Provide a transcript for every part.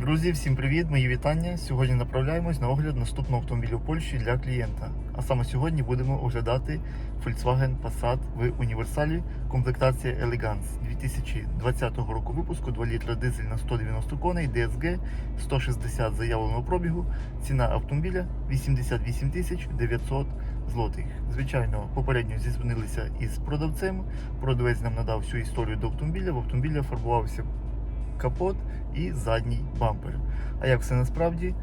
Друзі, всім привіт! Мої вітання. Сьогодні направляємось на огляд наступного автомобіля в Польщі для клієнта. А саме сьогодні будемо оглядати Volkswagen Passat в універсалі комплектація Elegance 2020 року випуску 2 літра дизель на 190 коней, DSG 160 заявленого пробігу. Ціна автомобіля 88 тисяч 900 злотих. Звичайно, попередньо зізвонилися із продавцем. Продавець нам надав всю історію до автомобіля. В автомобіля фарбувався капот і задній бампер. А як все насправді,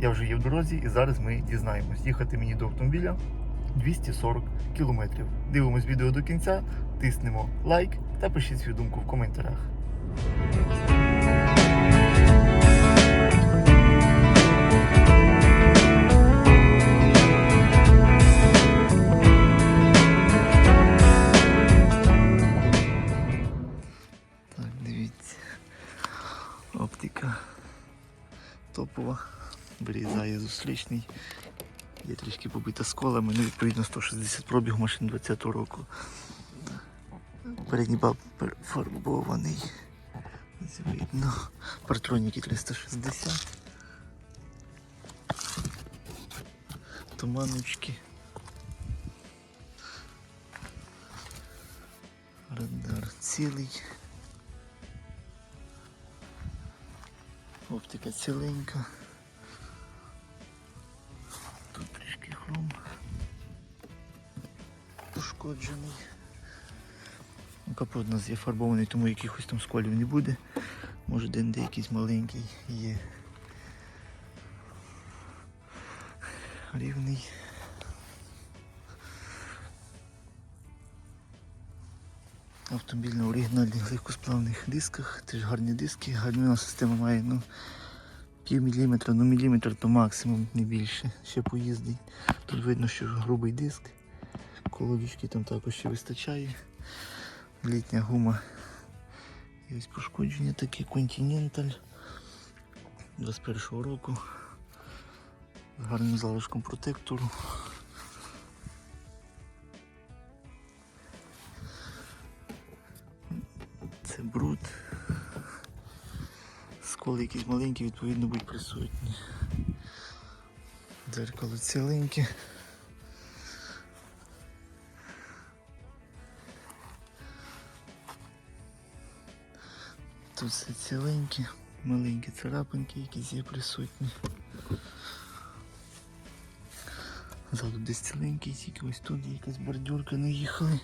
я вже є в дорозі і зараз ми дізнаємось. Їхати мені до автомобіля 240 кілометрів. Дивимось відео до кінця, тиснемо лайк та пишіть свою думку в коментарях. Сколами, ну відповідно 160 пробіг машин 20-го року. Передній бампер фарбований. Видно. Партроніки 360. Туманочки. Радар цілий. Оптика ціленька. Пошкоджений. Капот у нас є фарбований, тому якихось там сколів не буде. Може де де якийсь маленький є. Рівний. Автомобіль на оригінальних легкосплавних дисках, теж гарні диски, гарна система має ну, пів міліметра, ну міліметр то максимум, не більше. Ще поїздить. Тут видно, що грубий диск. Колодочки там також ще вистачає. Літня гума. І ось пошкодження таке Continental 21 року. З гарним залишком протектору. Це бруд. Сколи якісь маленькі, відповідно, будуть присутні. Дзеркало ціленьке. Тут все ціленьке, маленькі царапинки, якісь є присутні. Ззаду десь ціленький, тільки ось тут якась бордюрка наїхали.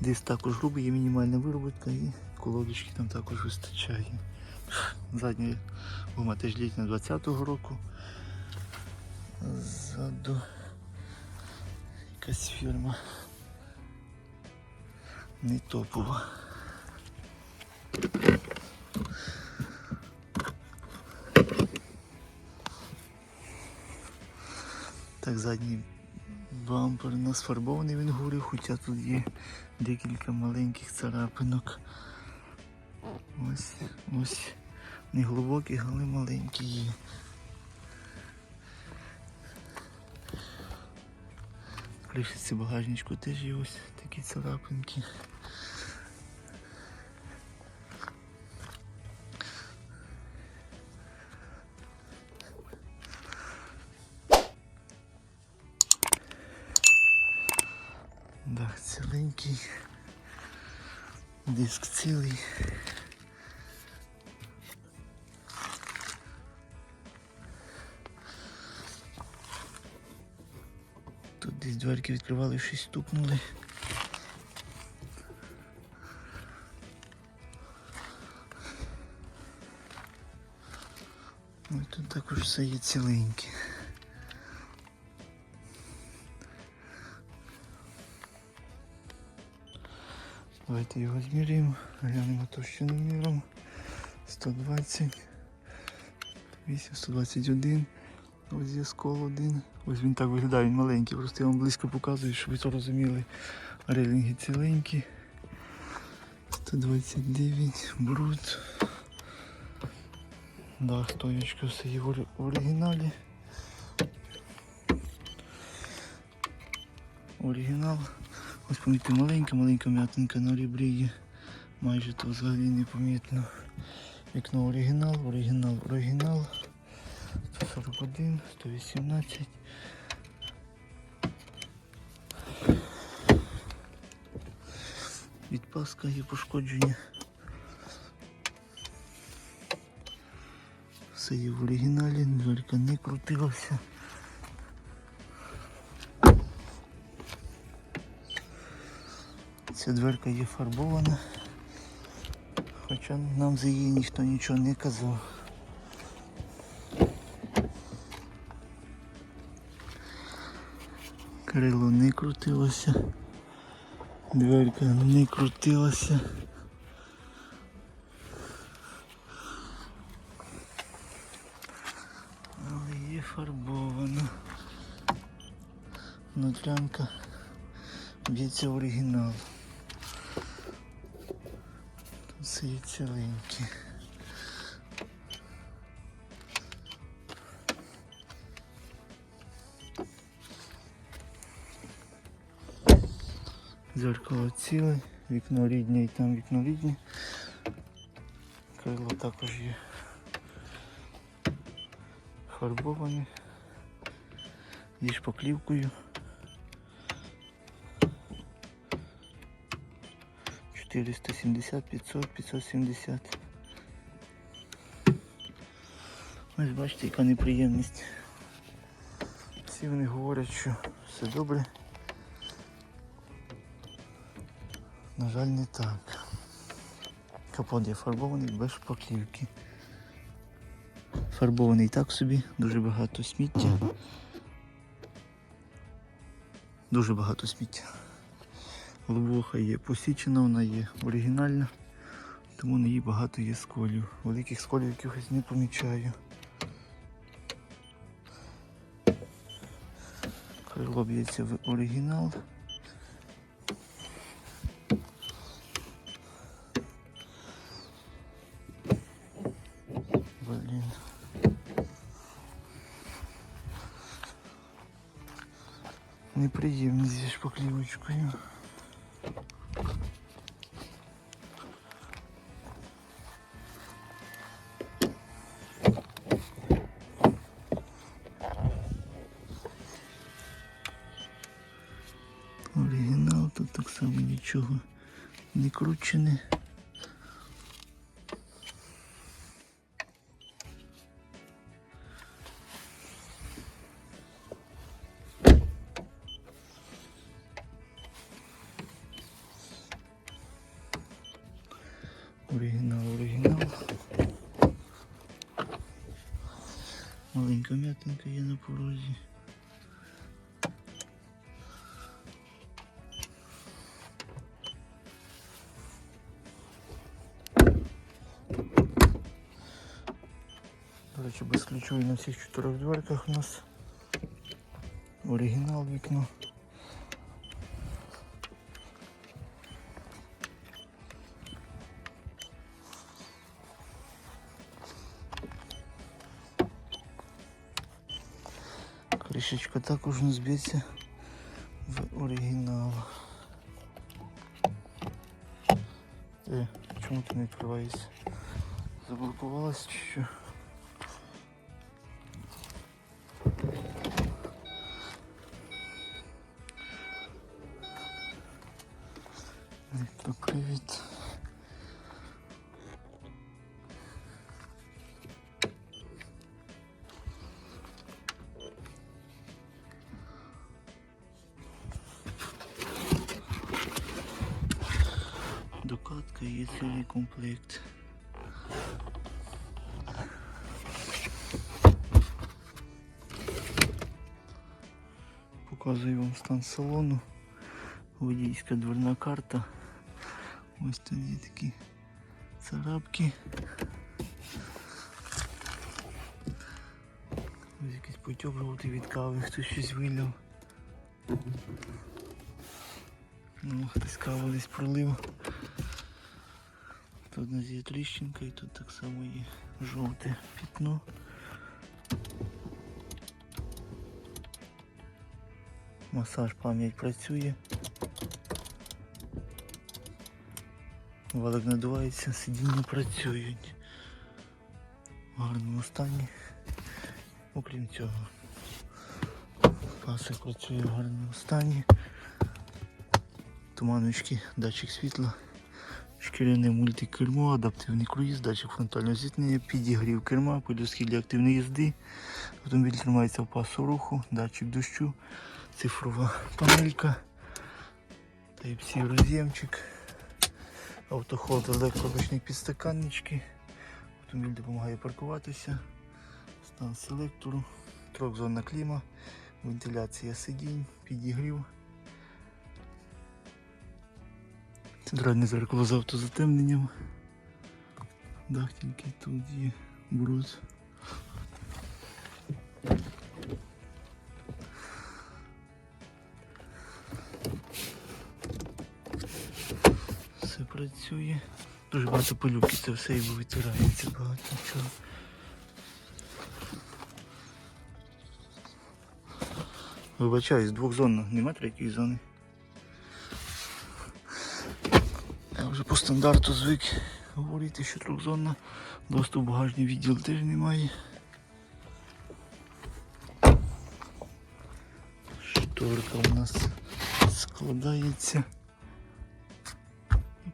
Десь також грубий, є мінімальна виробітка і колодочки там також вистачає. Задня гума теж літня 20-го року. Ззаду якась фірма. Не топова. Так, задній бампер у нас фарбований він говорив, хоча тут є декілька маленьких царапинок. Ось, ось не глибокі, але маленькі є. Кришиться багажничку теж є ось такі царапинки. Ціленький. Диск цілий. Тут десь дверки відкривали, щось стукнули. Ну, і тут також все є ціленьке. Давайте його зміряємо, глянемо товщину міром. 120, 8, 121. Ось є скол один. Ось він так виглядає, він маленький, просто я вам близько показую, щоб ви це розуміли. Релінги ціленькі. 129, бруд. Да, стоячка все є в оригіналі. Оригінал. Ось помітьте маленька, маленька м'ятинка на ребрі є. Майже то взагалі не помітно. Вікно оригінал, оригінал, оригінал. 18. Відпаска є пошкодження. Все є в оригіналі, дверка не крутилася. Ця дверка є фарбована, хоча нам за її ніхто нічого не казав. Крило не крутилося, дверка не крутилася. Але є фарбована. Внутрянка б'ється оригінал. Все є ціленькі. Дзеркало ціле, вікно рідне і там вікно рідне. Крило також є фарбоване. Зі шпаклівкою. 470, 500, 570. Ось бачите, яка неприємність. Всі вони говорять, що все добре. На жаль, не так. Капот є фарбований без шпаклівки. Фарбований так собі, дуже багато сміття. Дуже багато сміття. Лобоха є посічена, вона є оригінальна, тому на їй багато є сколів. Великих сколів якихось не помічаю. Крило б'ється в оригінал. Блін. Неприємні зі шпаклівочкою. Нічого не кручене. Оригінал, оригінал. Маленька м'ятинка є на порозі. До на всіх чотирьох дверках у нас. Оригінал вікно. Кришечка також не зб'ється в оригінал. Е, чому ти не відкриваєшся? Заблокувалась чи що? Показую стан салону. Водійська дверна карта. Ось тут є такі царапки. Ось якийсь потьок жовтий від кави, хтось щось вилив. Ну, хтось каву десь пролив. Тут у нас є тріщинка і тут так само є жовте пітно. Масаж пам'ять працює. Валик надувається, сидіння працюють. В гарному стані. Окрім цього. Все працює в гарному стані. Туманочки, датчик світла, шкіряне мультикермо, адаптивний круїз, датчик фронтального зіткнення, підігрів керма, полюски для активної їзди. Автомобіль тримається в пасу руху, датчик дощу, цифрова панелька, Type-C роз'ємчик, автохолд, електроручник підстаканнички. Автомобіль допомагає паркуватися, стан селектору, трьохзонна кліма, вентиляція сидінь, підігрів. Центральне зеркало з автозатемненням. Дах тільки тут є бруд. Працює. Дуже багато пилюки, це все і витирається багато чого. Вибачаюсь, двохзонна, нема третьої зони. Я вже по стандарту звик говорити, що трьохзонна. Доступ в багажний відділ теж немає. Шторка у нас складається.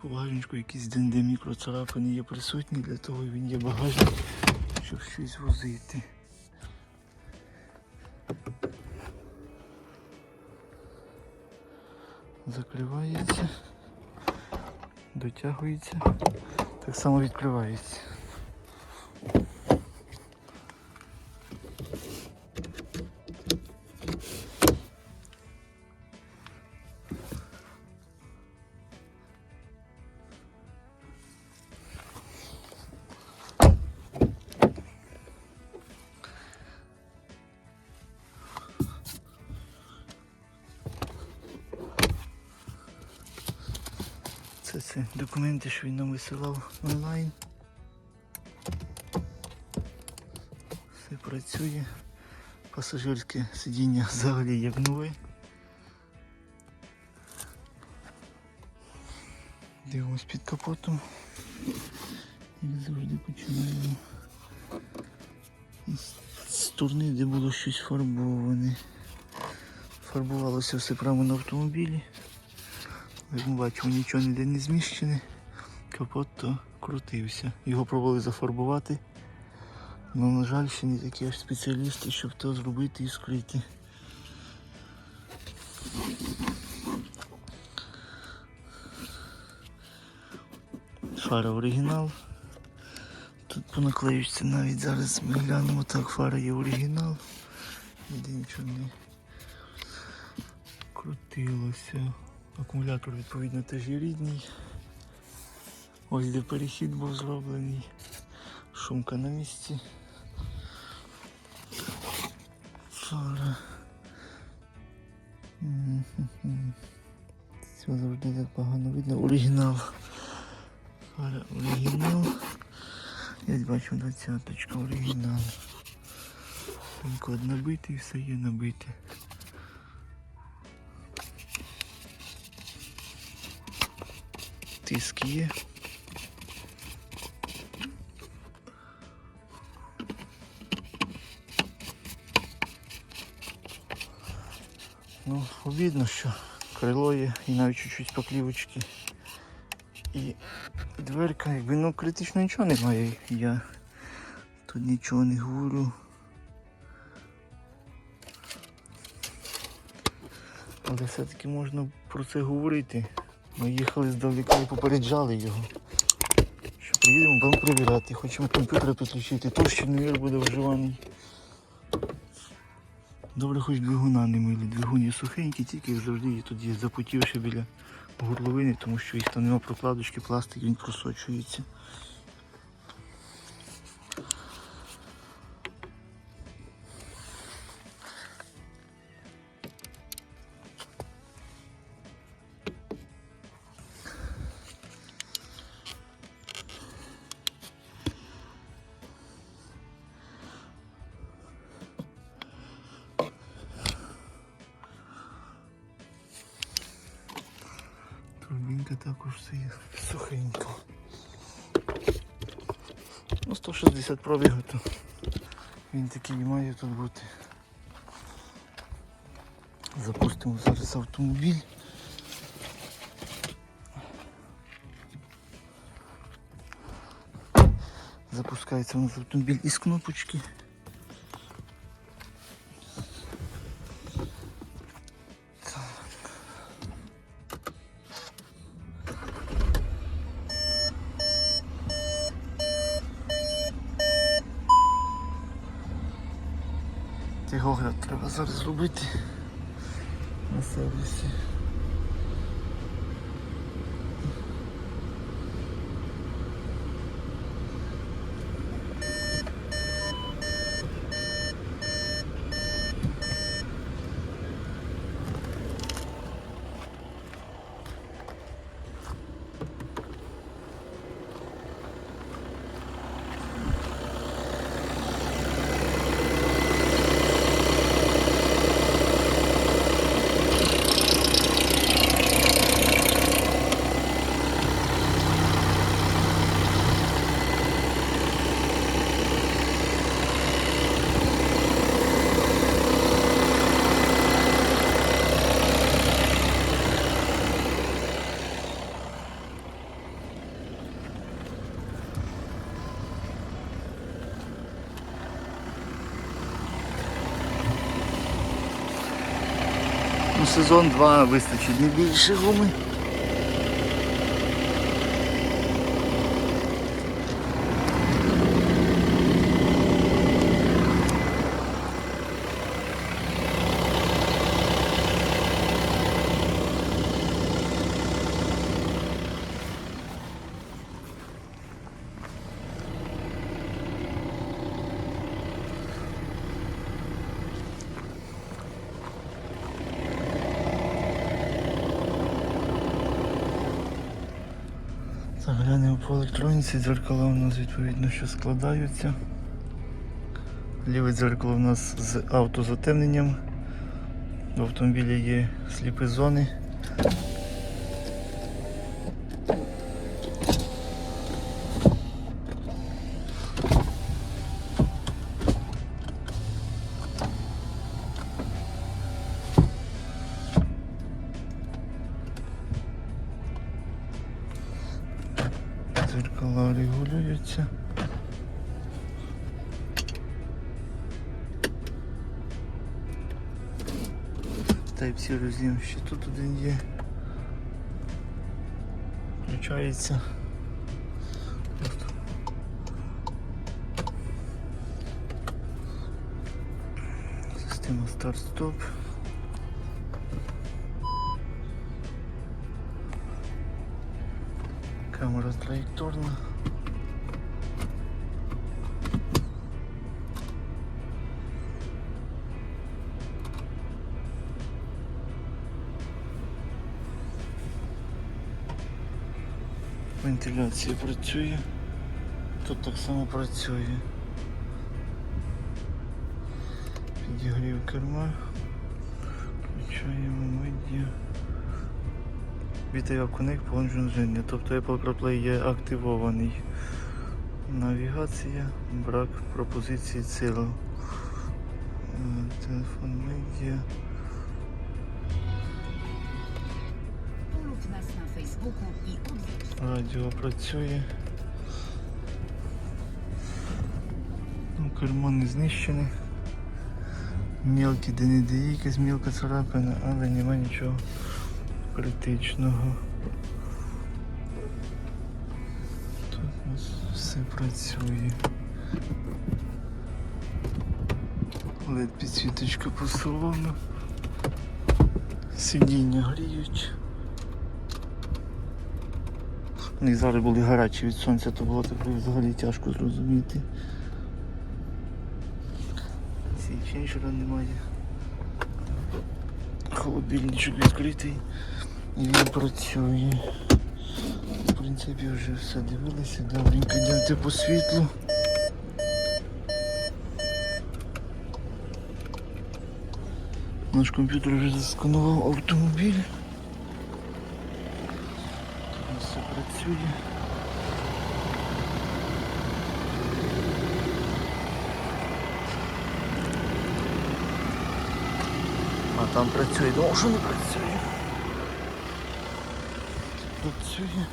По багажничку якісь ДНД мікроцарапини є присутні, для того він є багажник, щоб щось возити. Закривається, дотягується, так само відкривається. Документи, що він нам висилав онлайн. Все працює. Пасажирське сидіння взагалі як нове. Дивимось під капотом. Як завжди починаємо з сторони, де було щось фарбоване. Фарбувалося все прямо на автомобілі. Як ми бачимо, нічого ніде не зміщене. Капот то крутився. Його пробували зафарбувати. Але, на жаль, ще не такі аж спеціалісти, щоб то зробити і скрити. Фара оригінал. Тут по наклеючці навіть зараз ми глянемо так, фара є оригінал. Ніде нічого не крутилося. Акумулятор відповідно теж є рідний. Ось де перехід був зроблений. Шумка на місці. Фара. М-м-м. Завжди так погано видно. Оригінал. Фара оригінал. Я бачу двадцяточка оригінал. Код набитий, все є набите. Тиск є. Ну, обідно, що крило є і навіть чуть-чуть поклівочки. І дверка, якби ну критично нічого немає. Я тут нічого не говорю. Але все-таки можна про це говорити. Ми їхали здалека і попереджали його. Що приїдемо, будемо перевіряти, хочемо комп'ютер підключити, то ще невір буде вживаний. Добре, хоч двигуна не мили. Є сухенький, тільки завжди є тут є запотівши біля горловини, тому що їх там нема прокладочки, пластик, він просочується. Також все є сухенько. Ну, 160 пробігу, то він такий має тут бути. Запустимо зараз автомобіль. Запускається у нас автомобіль із кнопочки. Треба зараз зробити на сервісі. Ну, сезон два вистачить не більше гуми. По електроніці, дзеркала у нас відповідно що складаються. Ліве дзеркало у нас з автозатемненням. В автомобілі є сліпі зони. Type-C роз'єм ще тут один є. Включається. Система старт-стоп. Камера траєкторна. Вентиляція працює. Тут так само працює. Підігрів керма. Включаємо медіа. Вітаю коник погодження, тобто Apple CarPlay є активований. Навігація, брак пропозиції цілу. Телефон медіа. Polub nas na Facebooku i odwiedź Радіо працює. Ну, кермо не знищене. Мілкі де не якась мілка царапина, але нема нічого критичного. Тут у нас все працює. LED підсвіточка по салону. Сидіння гріють. Вони зараз були гарячі від сонця, то було так взагалі тяжко зрозуміти. Січеншера немає. Холодильничок відкритий і він працює. В принципі вже все дивилися, добренько йдемте по світлу. Наш комп'ютер вже засканував автомобіль. Тут працює. А там працює, що не працює. Працює.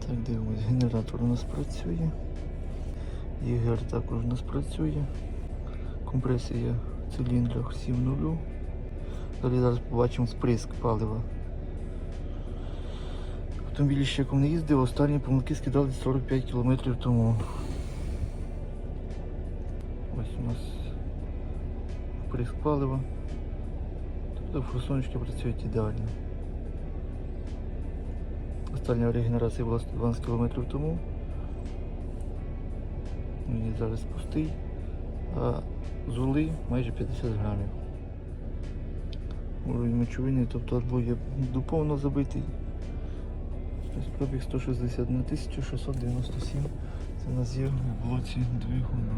Так, дивимось, генератор у нас працює. ЄГР також у нас працює. Компресія циліндрах 7.0. Далі зараз побачимо сприск палива. Автомобіль ще кому не їздив, останні помилки скидали 45 км тому. Ось у нас сприск палива. Тобто форсуночки працюють ідеально. Остання регенерація була 112 км тому. Він зараз пустий, а зули майже 50 грамів. Уровень мочовини, тобто арбуз є доповно забитий. Пробіг 161 1697. Це у нас є в блоці двигуна.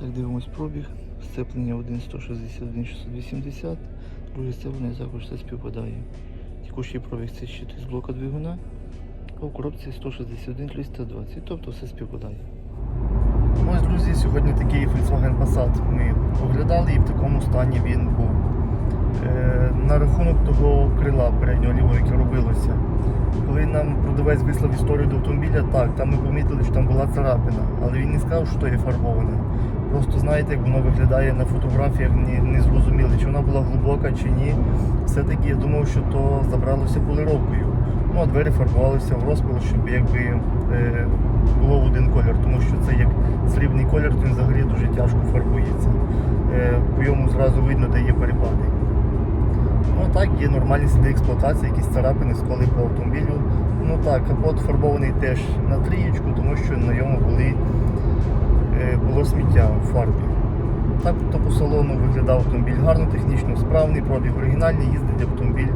Так, дивимось пробіг. Сцеплення 1,161 680. Друге сцеплення також все співпадає. Текущий пробіг це щит з блока двигуна, а в коробці 161 320, тобто все співпадає. Ось, друзі, сьогодні такий Volkswagen Passat ми оглядали і в такому стані він був. Е, на рахунок того крила переднього лівого, яке робилося. Коли нам продавець вислав історію до автомобіля, так, там ми помітили, що там була царапина, але він не сказав, що є фарбоване. Просто знаєте, як воно виглядає на фотографіях, не, не зрозуміли, чи вона була глибока чи ні. Все-таки я думав, що то забралося полировкою. Ну, а двері фарбувалися в розпил, щоб якби е, було в один колір, тому що це як срібний колір, то він взагалі дуже тяжко фарбується. Е, по йому зразу видно, де є перепади. Ну так, є нормальні сліди експлуатації, якісь царапини, сколи по автомобілю. Ну так, капот фарбований теж на трієчку, тому що на ньому були, е, було сміття у фарбі. Так то по салону виглядав автомобіль гарно, технічно справний, пробіг оригінальний, їздить автомобіль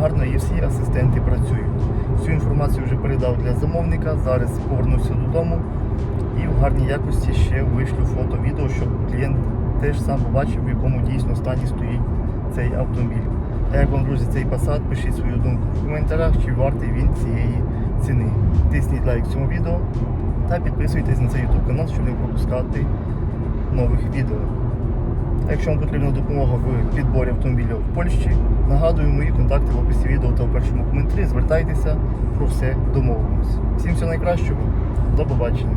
гарно і всі асистенти працюють. Всю інформацію вже передав для замовника. Зараз повернуся додому і в гарній якості ще вишлю фото, відео, щоб клієнт теж сам побачив, в якому дійсно стані стоїть цей автомобіль. А як вам, друзі, цей Passat, пишіть свою думку в коментарях, чи вартий він цієї ціни. Тисніть лайк цьому відео та підписуйтесь на цей YouTube канал, щоб не пропускати нових відео. Якщо вам потрібна допомога в підборі автомобіля в Польщі, нагадую мої контакти в описі відео та в першому коментарі. Звертайтеся, про все домовимось. Всім всього найкращого, до побачення.